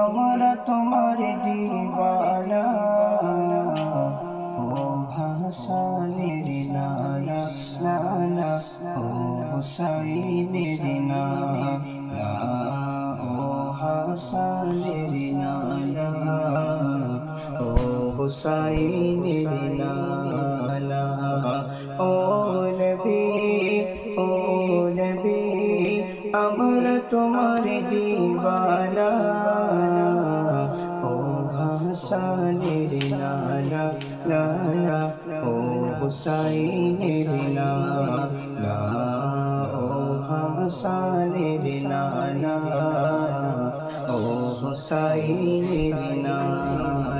আমরা তোমার দিবানা। ও হাসানের নানা নানা ও হুসাইনের নানা। ও তোমার দিবানা। ও হাসানের নানা নানা। ও হুসাইনের নানা ও হাসানের নানা। ও হুসাইনের নানা।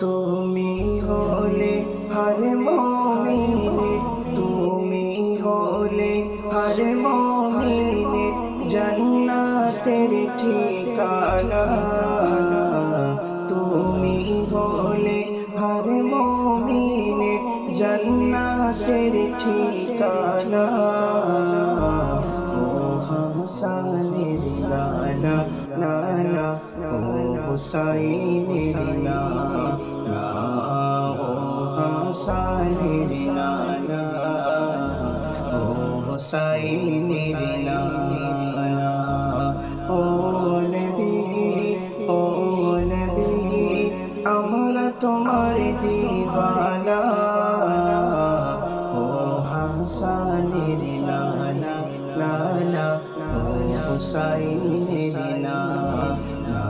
তুমি হলে হর মমিনে তুমি হলে হর মমিনে জান্নাতের ঠিকানা। তুমি হলে হর মমিনে জান্নাতের ঠিকানা। ও হাসানের নানা নানা ও হুসাইনের নানা ও হাসানের নানা ও হুসাইনের নানা হুসাইনের নানা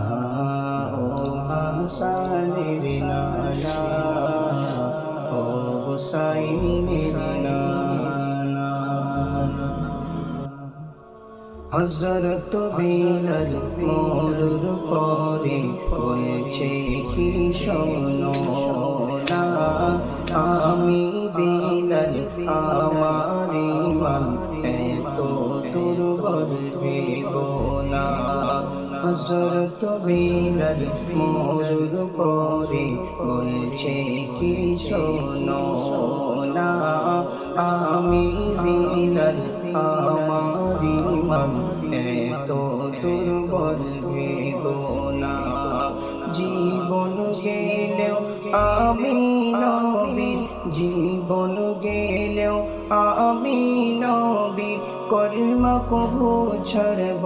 ও হাসানের নানা ও হুসাইনের নানা হজরত বিলাল মোরুর পরে বলছে কি শোনো না, আমি বিলাল, আমার ইমান এত দুর্বল ভেব না। হজরত বিলাল মোরুর পরে বলছে কি শোনো না। আমি বিলাল আমার ইমান এত দুর্বল না। জীবন গেলেও আমি নবীর জীবন গেলেও আমি নবীর কলমা কবু ছাড়ব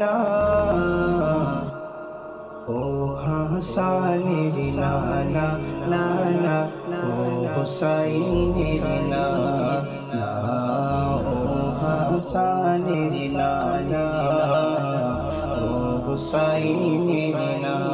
না। ও হাসানের নানা নানা, ও হুসাইনের নানা, ও হাসানের নানা, ও হুসাইনের নানা।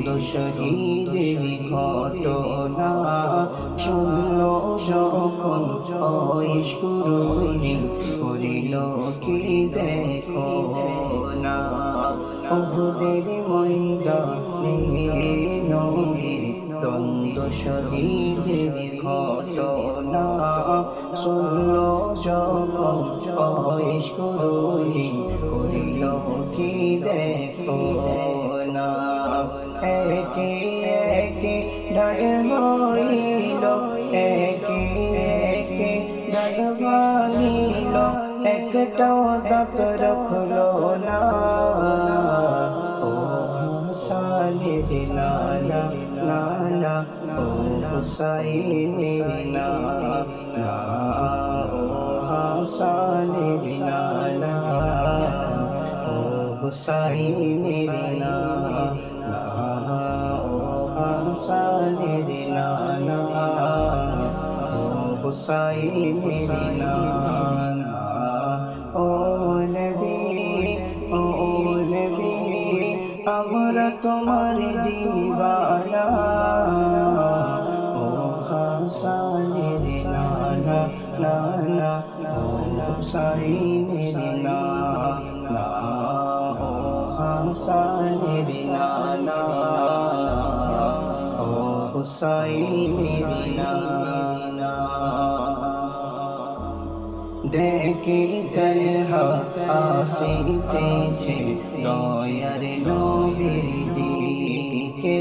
দ্বন্দ্ব শহীদের ঘটনা শুনল যখন ঐশ্বরী করিল কি দেখো না। ওহুদের ময়দানে নবী দ্বন্দ্ব শহীদের ঘটনা শুনল যখন ঐশ্বরী করিল কি দেখো একে একে ডাল হইল একে একে ডাল ভাঙিল একটাও দাঁত রাখল না। ও হাসানের নানা নানা ও হুসাইনের নানা ও হাসানের নানা ও হুসাইনের নানা ও হাসানের নানা ও হুসাইনের নানা ও নবী ও নবী আমরা তোমার দিবানা ও হাসানের নানা নানা ও হুসাইনের নানা ও হাসানের নানা ও হুসাইনের নানা দেখি তরহা আসিতেছে দয়ার নবীর দিকে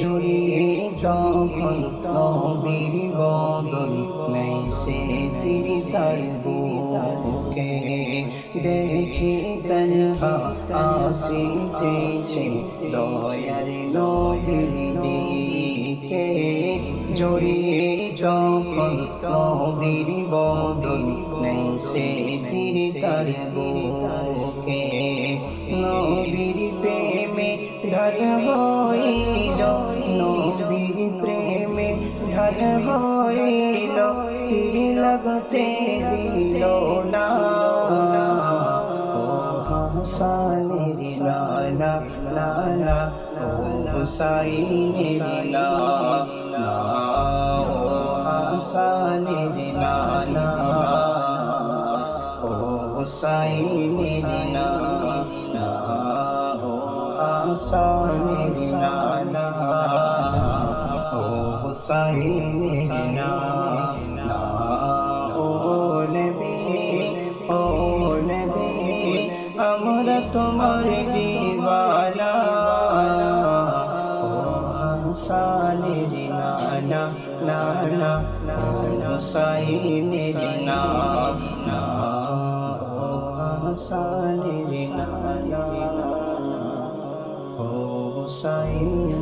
জড়িয়ে তখন নবীর বদল নেই সে তিরি তার বুকে। দেখি তরহা আসিতেছে দয়ার নবীর জড়িয়ে যখন নবীর বদল নেই, সে তীর বুকে নবীর প্রেমে ঢাল হইল, নবীর প্রেমে ঢাল হইল, তীর লাগতে দিল না। ও হুসাইনের লালা ও ও হুসাইনের লালা ও হাসানের লালা ও হুসাইনের লালা ও নবী ও নবী আমরা তোমার দিবানা হুসাইনের নানা ও হাসানের নানা ও হুসাইন